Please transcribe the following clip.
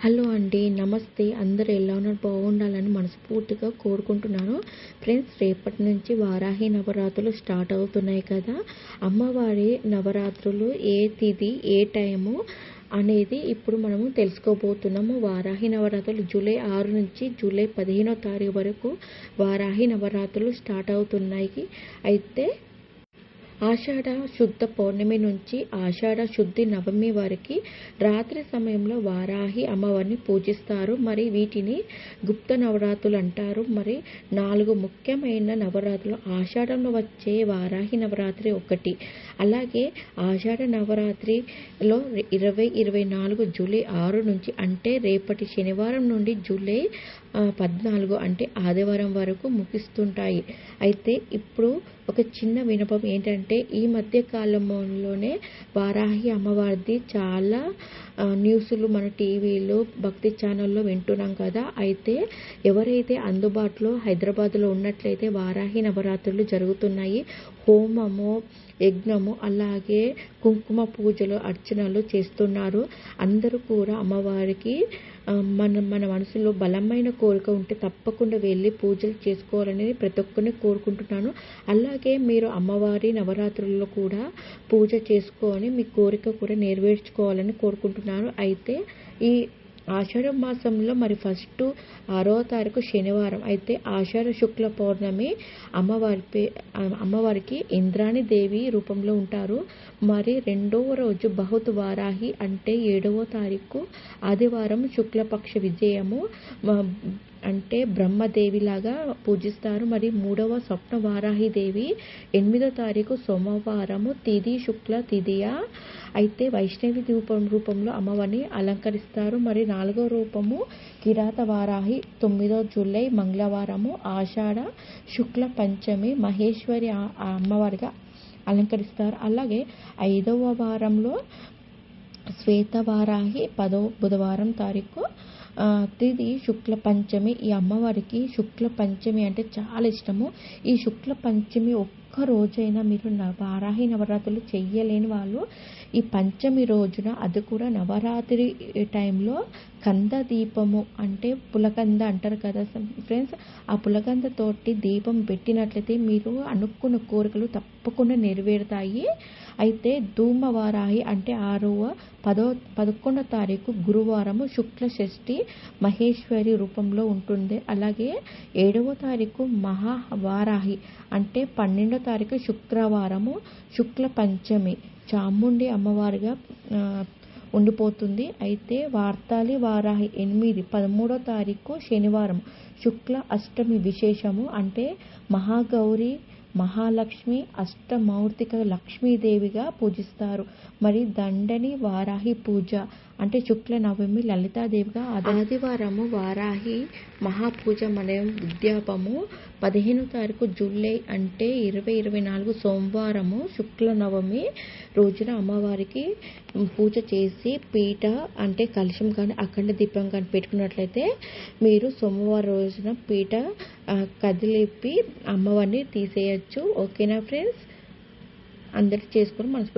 Hello అండి నమస్తే. అందరూ ఎలా ఉన్నారు? బాగుండాలని మనస్ఫూర్తిగా కోరుకుంటున్నాను. ఫ్రెండ్స్ రేపటి నుంచి వారాహి నవరాత్రులు స్టార్ట్ అవుతున్నాయి కదా. అమ్మవారి నవరాత్రులు ఏ తిది ఏ టైము అనేది ఇప్పుడు మనము తెలుసుకోబోతున్నాము. వారాహి నవరాత్రులు జూలై ఆరు నుంచి జూలై పదిహేనో తారీఖు వరకు వారాహి నవరాత్రులు స్టార్ట్ అవుతున్నాయి. అయితే ఆషాఢ శుద్ధ పౌర్ణమి నుంచి ఆషాఢ శుద్ధి నవమి వరకు రాత్రి సమయంలో వారాహి అమ్మవారిని పూజిస్తారు. మరి వీటిని గుప్త నవరాత్రులు అంటారు. మరి నాలుగు ముఖ్యమైన నవరాత్రులు ఆషాఢంలో వచ్చే వారాహి నవరాత్రి ఒకటి. అలాగే ఆషాఢ నవరాత్రిలో ఇరవై ఇరవై నాలుగు జూలై ఆరు నుంచి అంటే రేపటి శనివారం నుండి జూలై పద్నాలుగు అంటే ఆదివారం వరకు ముగిస్తుంటాయి. అయితే ఇప్పుడు ఒక చిన్న వినపం ఏంటంటే అంటే ఈ మధ్య కాలంలోనే వారాహి అమ్మవారిది చాలా న్యూస్లు మన టీవీలో భక్తి ఛానల్లో వింటున్నాం కదా. అయితే ఎవరైతే అందుబాటులో హైదరాబాద్లో ఉన్నట్లయితే వారాహి నవరాత్రులు జరుగుతున్నాయి. హోమము యజ్ఞము అలాగే కుంకుమ పూజలు అర్చనలు చేస్తున్నారు. అందరూ కూడా అమ్మవారికి మన మన మనసులో బలమైన కోరిక ఉంటే తప్పకుండా వెళ్ళి పూజలు చేసుకోవాలని ప్రతి ఒక్కరిని కోరుకుంటున్నాను. అలాగే మీరు అమ్మవారి నవరాత్రుల్లో కూడా పూజ చేసుకొని మీ కోరిక కూడా నెరవేర్చుకోవాలని కోరుకుంటున్నాను. అయితే ఈ ఆషాఢ మాసంలో మరి ఫస్ట్ ఆరో తారీఖు శనివారం. అయితే ఆషాఢ శుక్ల పౌర్ణమి అమ్మవారి అమ్మవారికి ఇంద్రాణి దేవి రూపంలో ఉంటారు. మరి రెండవ రోజు బహుత్ వారాహి అంటే ఏడవ తారీఖు ఆదివారం శుక్లపక్ష విజయము. అంటే బ్రహ్మదేవిలాగా పూజిస్తారు. మరి మూడవ స్వప్న వారాహిదేవి ఎనిమిదో తారీఖు సోమవారము తిది శుక్ల తిదియ. అయితే వైష్ణవి రూపం రూపంలో అమ్మవారిని అలంకరిస్తారు. మరి నాలుగో రూపము కిరాత వారాహి తొమ్మిదో జూలై మంగళవారము ఆషాఢ శుక్ల పంచమి మహేశ్వరి అమ్మవారిగా అలంకరిస్తారు. అలాగే ఐదవ వారంలో శ్వేతవారాహి పదో బుధవారం తారీఖు తిది శుక్ల పంచమి. ఈ అమ్మవారికి శుక్ల పంచమి అంటే చాలా ఇష్టము. ఈ శుక్ల పంచమి ఒక్క రోజైనా మీరు వారాహి నవరాత్రులు చెయ్యలేని వాళ్ళు. ఈ పంచమి రోజున అది కూడా నవరాత్రి టైంలో కంద దీపము అంటే పులకంద అంటారు కదా ఫ్రెండ్స్. ఆ పులకందతోటి దీపం పెట్టినట్లయితే మీరు అనుకున్న కోరికలు తప్పకుండా నెరవేరుతాయి. అయితే ధూమవారాహి అంటే ఆరవ పదో పదకొండో తారీఖు గురువారము శుక్ల షష్ఠి మహేశ్వరి రూపంలో ఉంటుంది. అలాగే ఏడవ తారీఖు మహావారాహి అంటే పన్నెండో తారీఖు శుక్రవారము శుక్ల పంచమి చాముండి అమ్మవారిగా ఉండిపోతుంది. అయితే వార్తాలి వారాహి ఎనిమిది పదమూడో తారీఖు శనివారం శుక్ల అష్టమి విశేషము అంటే మహాగౌరి మహాలక్ష్మి అష్టమౌర్తిక లక్ష్మీదేవిగా పూజిస్తారు. మరి దండని వారాహి పూజ అంటే శుక్ల నవమి లలితాదేవిగా ఆదివారము వారాహి మహాపూజ మనయం ఉద్యాపము పదిహేను తారీఖు జూలై అంటే ఇరవై ఇరవై నాలుగు సోమవారము శుక్ల నవమి రోజున అమ్మవారికి పూజ చేసి పీట అంటే కలుషం కానీ అఖండ దీపం కానీ పెట్టుకున్నట్లయితే మీరు సోమవారం రోజున పీట కదిలిపి అమ్మవారిని తీసేయచ్చు. ఓకేనా ఫ్రెండ్స్? అందరికి చేసుకొని మనసు